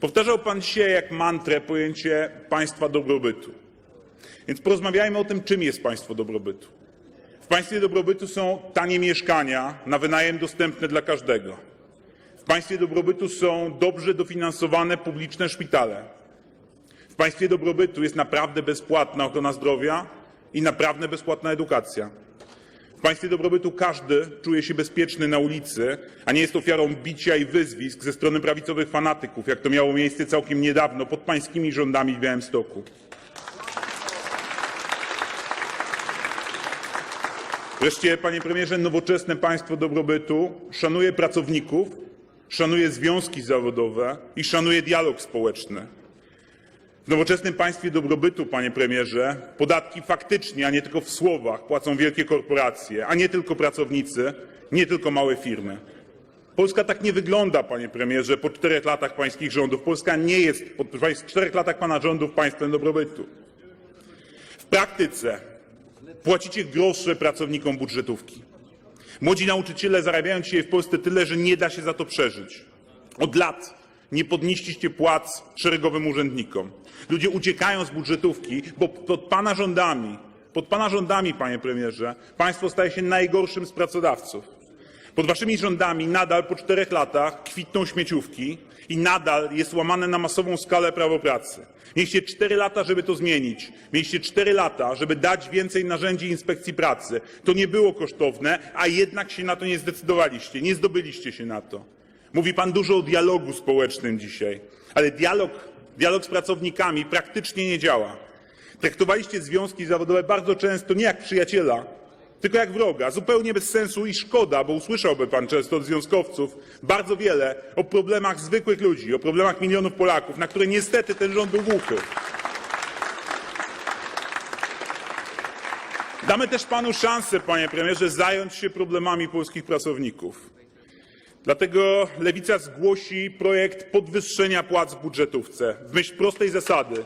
Powtarzał pan dzisiaj jak mantrę pojęcie państwa dobrobytu. Więc porozmawiajmy o tym, czym jest państwo dobrobytu. W państwie dobrobytu są tanie mieszkania na wynajem dostępne dla każdego. W państwie dobrobytu są dobrze dofinansowane publiczne szpitale. W państwie dobrobytu jest naprawdę bezpłatna ochrona zdrowia i naprawdę bezpłatna edukacja. Państwie dobrobytu każdy czuje się bezpieczny na ulicy, a nie jest ofiarą bicia i wyzwisk ze strony prawicowych fanatyków, jak to miało miejsce całkiem niedawno pod pańskimi rządami w Białymstoku. Wreszcie, panie premierze, nowoczesne państwo dobrobytu szanuje pracowników, szanuje związki zawodowe i szanuje dialog społeczny. W nowoczesnym państwie dobrobytu, panie premierze, podatki faktycznie, a nie tylko w słowach, płacą wielkie korporacje, a nie tylko pracownicy, nie tylko małe firmy. Polska tak nie wygląda, panie premierze, po czterech latach pańskich rządów. Polska nie jest po czterech latach pana rządów państwem dobrobytu. W praktyce płacicie grosze pracownikom budżetówki. Młodzi nauczyciele zarabiają dzisiaj w Polsce tyle, że nie da się za to przeżyć. Od lat nie podnieśliście płac szeregowym urzędnikom. Ludzie uciekają z budżetówki, bo pod pana rządami, pod pana rządami, panie premierze, państwo staje się najgorszym z pracodawców. Pod waszymi rządami nadal po czterech latach kwitną śmieciówki i nadal jest łamane na masową skalę prawo pracy. Mieliście cztery lata, żeby to zmienić. Mieliście cztery lata, żeby dać więcej narzędzi inspekcji pracy. To nie było kosztowne, a jednak się na to nie zdecydowaliście, nie zdobyliście się na to. Mówi pan dużo o dialogu społecznym dzisiaj, ale dialog, dialog z pracownikami praktycznie nie działa. Traktowaliście związki zawodowe bardzo często nie jak przyjaciela, tylko jak wroga. Zupełnie bez sensu i szkoda, bo usłyszałby pan często od związkowców bardzo wiele o problemach zwykłych ludzi, o problemach milionów Polaków, na które niestety ten rząd był głuchy. Damy też panu szansę, panie premierze, zająć się problemami polskich pracowników. Dlatego Lewica zgłosi projekt podwyższenia płac w budżetówce w myśl prostej zasady.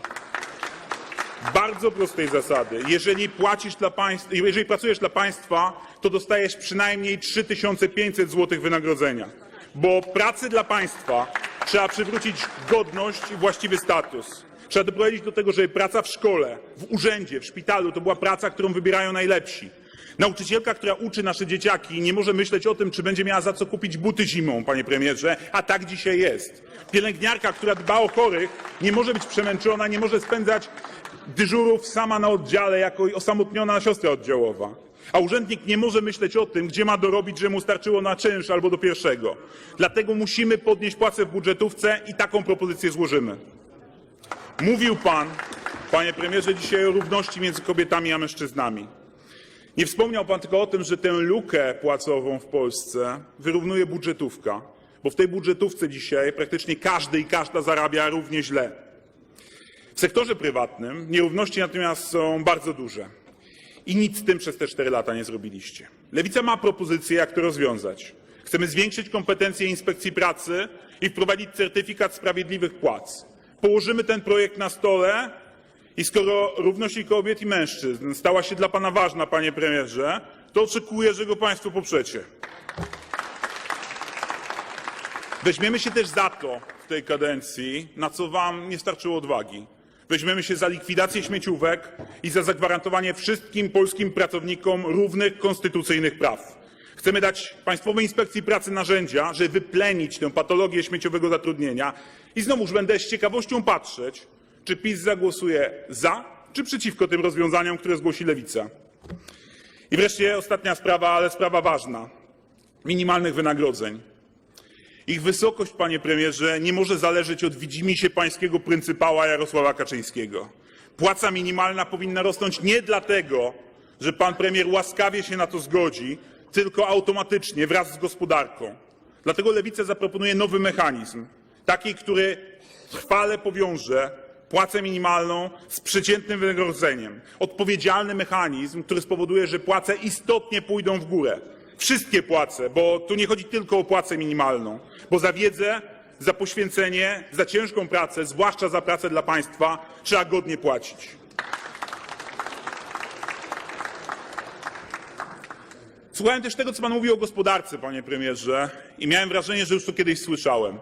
Bardzo prostej zasady. Jeżeli płacisz dla państwa, jeżeli pracujesz dla państwa, to dostajesz przynajmniej 3500 zł wynagrodzenia. Bo pracy dla państwa trzeba przywrócić godność i właściwy status. Trzeba doprowadzić do tego, żeby praca w szkole, w urzędzie, w szpitalu to była praca, którą wybierają najlepsi. Nauczycielka, która uczy nasze dzieciaki, nie może myśleć o tym, czy będzie miała za co kupić buty zimą, panie premierze, a tak dzisiaj jest. Pielęgniarka, która dba o chorych, nie może być przemęczona, nie może spędzać dyżurów sama na oddziale jako osamotniona siostra oddziałowa. A urzędnik nie może myśleć o tym, gdzie ma dorobić, że mu starczyło na czynsz albo do pierwszego. Dlatego musimy podnieść płacę w budżetówce i taką propozycję złożymy. Mówił pan, panie premierze, dzisiaj o równości między kobietami a mężczyznami. Nie wspomniał pan tylko o tym, że tę lukę płacową w Polsce wyrównuje budżetówka, bo w tej budżetówce dzisiaj praktycznie każdy i każda zarabia równie źle. W sektorze prywatnym nierówności natomiast są bardzo duże. I nic z tym przez te cztery lata nie zrobiliście. Lewica ma propozycję, jak to rozwiązać. Chcemy zwiększyć kompetencje inspekcji pracy i wprowadzić certyfikat sprawiedliwych płac. Położymy ten projekt na stole i skoro równość kobiet i mężczyzn stała się dla Pana ważna, Panie Premierze, to oczekuję, że go Państwo poprzecie. Weźmiemy się też za to w tej kadencji, na co Wam nie starczyło odwagi. Weźmiemy się za likwidację śmieciówek i za zagwarantowanie wszystkim polskim pracownikom równych konstytucyjnych praw. Chcemy dać Państwowej Inspekcji Pracy narzędzia, żeby wyplenić tę patologię śmieciowego zatrudnienia i znowuż będę z ciekawością patrzeć, czy PiS zagłosuje za, czy przeciwko tym rozwiązaniom, które zgłosi Lewica. I wreszcie ostatnia sprawa, ale sprawa ważna. Minimalnych wynagrodzeń. Ich wysokość, panie premierze, nie może zależeć od widzimisię pańskiego pryncypała Jarosława Kaczyńskiego. Płaca minimalna powinna rosnąć nie dlatego, że pan premier łaskawie się na to zgodzi, tylko automatycznie wraz z gospodarką. Dlatego Lewica zaproponuje nowy mechanizm, taki, który trwale powiąże płacę minimalną z przeciętnym wynagrodzeniem. Odpowiedzialny mechanizm, który spowoduje, że płace istotnie pójdą w górę. Wszystkie płace, bo tu nie chodzi tylko o płacę minimalną, bo za wiedzę, za poświęcenie, za ciężką pracę, zwłaszcza za pracę dla państwa, trzeba godnie płacić. Słuchałem też tego, co pan mówił o gospodarce, panie premierze, i miałem wrażenie, że już to kiedyś słyszałem.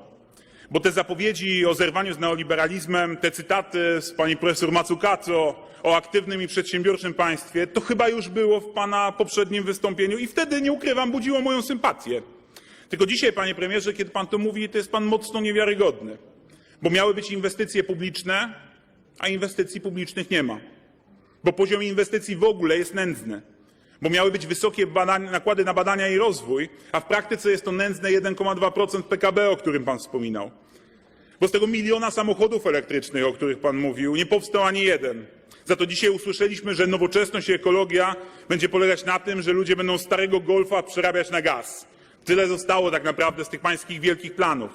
Bo te zapowiedzi o zerwaniu z neoliberalizmem, te cytaty z pani profesor Mazzucato o aktywnym i przedsiębiorczym państwie, to chyba już było w pana poprzednim wystąpieniu i wtedy, nie ukrywam, budziło moją sympatię. Tylko dzisiaj, panie premierze, kiedy pan to mówi, to jest pan mocno niewiarygodny. Bo miały być inwestycje publiczne, a inwestycji publicznych nie ma. Bo poziom inwestycji w ogóle jest nędzny. Bo miały być wysokie badania, nakłady na badania i rozwój, a w praktyce jest to nędzne 1,2% PKB, o którym pan wspominał. Bo z tego miliona samochodów elektrycznych, o których pan mówił, nie powstał ani jeden. Za to dzisiaj usłyszeliśmy, że nowoczesność i ekologia będzie polegać na tym, że ludzie będą starego golfa przerabiać na gaz. Tyle zostało tak naprawdę z tych pańskich wielkich planów.